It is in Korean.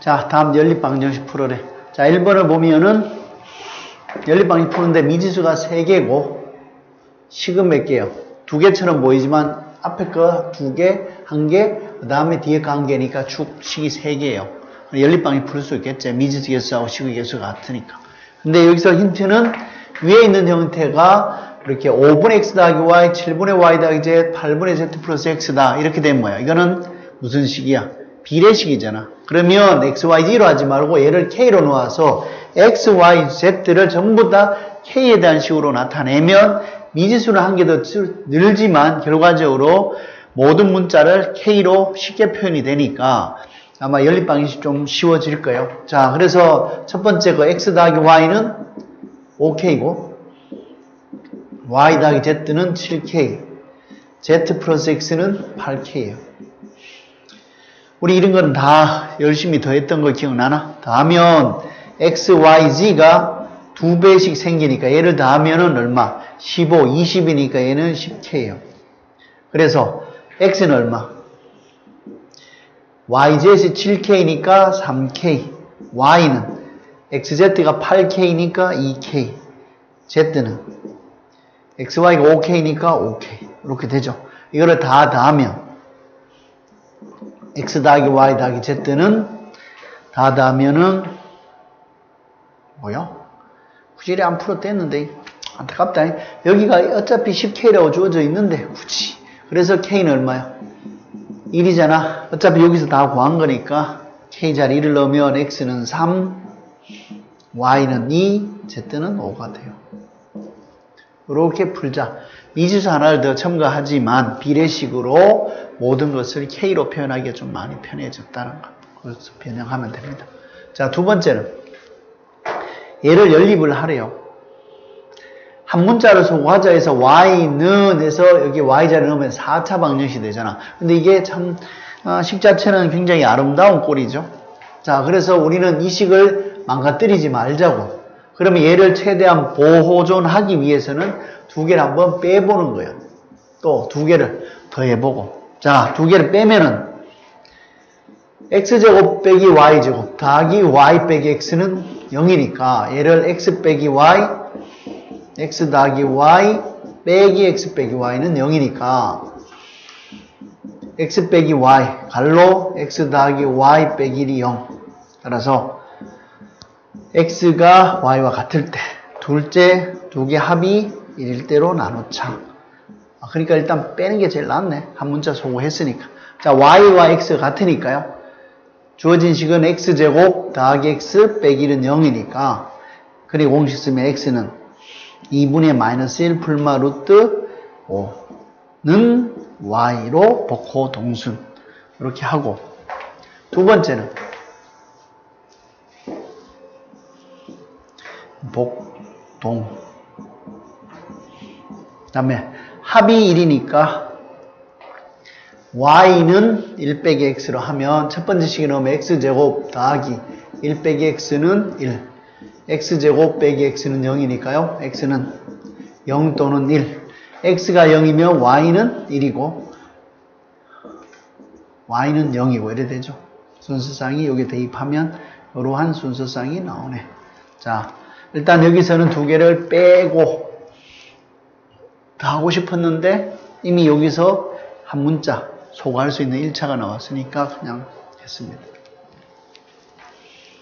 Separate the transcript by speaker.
Speaker 1: 자, 다음 연립방정식 풀어래. 자, 1번을 보면은 연립방정식 푸는데 미지수가 3개고 식은 몇 개요? 두 개처럼 보이지만 앞에 거 두 개, 한 개, 그 다음에 뒤에 거 한 개니까 축 식이 3개예요. 연립방정식 풀수 있겠죠. 미지수 개수하고 식의 개수가 같으니까. 근데 여기서 힌트는 위에 있는 형태가 이렇게 5분의 x 더하기 y, 7분의 y 더하기 z, 8분의 z 플러스 x다. 이렇게 된 거야. 이거는 무슨 식이야? 비례식이잖아. 그러면 x, y, z로 하지 말고 얘를 k로 놓아서 x, y, z를 전부 다 k에 대한 식으로 나타내면 미지수는 한 개 더 늘지만 결과적으로 모든 문자를 k로 쉽게 표현이 되니까 아마 연립방식이 좀 쉬워질 거예요. 자, 그래서 첫 번째 그 x 더하기 y는 5k고 y 더하기 z는 7k z 플러스 x는 8k예요. 우리 이런 거는 다 열심히 더했던 거 기억나나? 더하면 x, y, z가 두 배씩 생기니까 얘를 더하면은 얼마? 15, 20이니까 얘는 10k예요. 그래서 x는 얼마? yz이 7k니까 3k, y는 xz가 8k니까 2k, z는 xy가 5k니까 5k 이렇게 되죠. 이거를 다 더하면 x 더하기 y 더하기 z는 다 더하면은 뭐야? 구질이 안 풀어댔는데 안타깝다. 여기가 어차피 10k라고 주어져 있는데 굳이 그래서 k는 얼마야? 1이잖아. 어차피 여기서 다 구한 거니까 k 자리 1을 넣으면 x는 3, y는 2, z는 5가 돼요. 이렇게 풀자. 미지수 하나를 더 첨가하지만 비례식으로 모든 것을 k로 표현하기가 좀 많이 편해졌다는 거. 그래서 변형하면 됩니다. 자, 두 번째는 얘를 연립을 하래요. 한 문자를 소구하자 해서 y는 해서 여기 y자를 넣으면 4차 방정식이 되잖아. 근데 이게 참 어, 식 자체는 굉장히 아름다운 꼴이죠. 자, 그래서 우리는 이 식을 망가뜨리지 말자고. 그러면 얘를 최대한 보호존하기 위해서는 두 개를 한번 빼보는 거예요. 또 두 개를 더해보고. 자, 두 개를 빼면은 x제곱 빼기 y제곱 더하기 y 빼기 x는 0이니까 얘를 x 빼기 y x 더하기 y 빼기 x 빼기 y는 0이니까 x 빼기 y 갈로 x 더하기 y 빼기 1이 0 따라서 x가 y와 같을 때 둘째 두 개 합이 1일 대로 나누자 아, 그러니까 일단 빼는 게 제일 낫네. 한 문자 소구했으니까. 자 y와 x 같으니까요. 주어진 식은 x제곱 더하기 x 빼기 1은 0이니까. 그리고 공식 쓰면 x는 2분의 마이너스 1 풀마 루트 5는 y로 복호 동순. 이렇게 하고 두 번째는 복동. 그 다음에 합이 1이니까 y는 1 빼기 x로 하면 첫 번째 식에 넣으면 x제곱 더하기 1 빼기 x는 1 x제곱 빼기 x는 0이니까요. x는 0 또는 1 x가 0이면 y는 1이고 y는 0이고 이래 되죠. 순서상이 여기 대입하면 이러한 순서상이 나오네. 자 일단 여기서는 두 개를 빼고 더 하고 싶었는데 이미 여기서 한 문자 소구할 수 있는 1차가 나왔으니까 그냥 했습니다.